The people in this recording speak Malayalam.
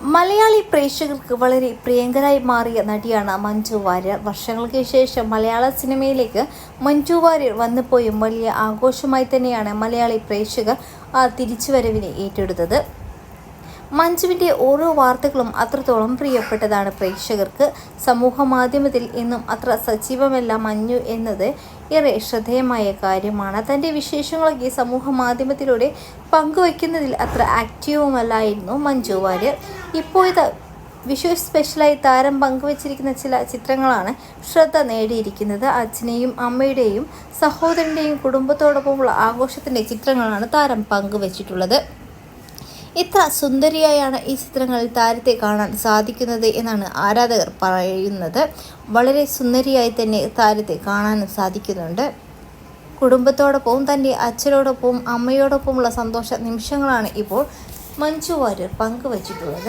മലയാളി പ്രേക്ഷകർക്ക് വളരെ പ്രിയങ്കരായി മാറിയ നടിയാണ് മഞ്ജു വാര്യർ. വർഷങ്ങൾക്ക് ശേഷം മലയാള സിനിമയിലേക്ക് മഞ്ജു വാര്യർ വന്നുപോയും വലിയ ആഘോഷമായി തന്നെയാണ് മലയാളി പ്രേക്ഷകർ ആ തിരിച്ചുവരവിനെ ഏറ്റെടുത്തത്. മഞ്ജുവിന്റെ ഓരോ വാർത്തകളും അത്രത്തോളം പ്രിയപ്പെട്ടതാണ് പ്രേക്ഷകർക്ക്. സമൂഹ മാധ്യമത്തിൽ എന്നും അത്ര സജീവമല്ല മഞ്ജു എന്നത് ഏറെ ശ്രദ്ധേയമായ കാര്യമാണ്. തന്റെ വിശേഷങ്ങളൊക്കെ സമൂഹ മാധ്യമത്തിലൂടെ പങ്കുവയ്ക്കുന്നതിൽ അത്ര ആക്റ്റീവുമല്ലായിരുന്നു മഞ്ജു വാര്യർ. ഇപ്പോഴത്തെ വിഷു സ്പെഷ്യലായി താരം പങ്കുവച്ചിരിക്കുന്ന ചില ചിത്രങ്ങളാണ് ശ്രദ്ധ നേടിയിരിക്കുന്നത്. അച്ഛനെയും അമ്മയുടെയും സഹോദരന്റെയും കുടുംബത്തോടൊപ്പമുള്ള ആഘോഷത്തിന്റെ ചിത്രങ്ങളാണ് താരം പങ്കുവച്ചിട്ടുള്ളത്. ഇത്ര സുന്ദരിയായാണ് ഈ ചിത്രങ്ങളിൽ താരത്തെ കാണാൻ സാധിക്കുന്നത് എന്നാണ് ആരാധകർ പറയുന്നത്. വളരെ സുന്ദരിയായി തന്നെ താരത്തെ കാണാനും സാധിക്കുന്നുണ്ട്. കുടുംബത്തോടൊപ്പവും തന്റെ അച്ഛനോടൊപ്പവും അമ്മയോടൊപ്പമുള്ള സന്തോഷ നിമിഷങ്ങളാണ് ഇപ്പോൾ മഞ്ജു വാര്യർ പങ്കുവച്ചിട്ടുള്ളത്.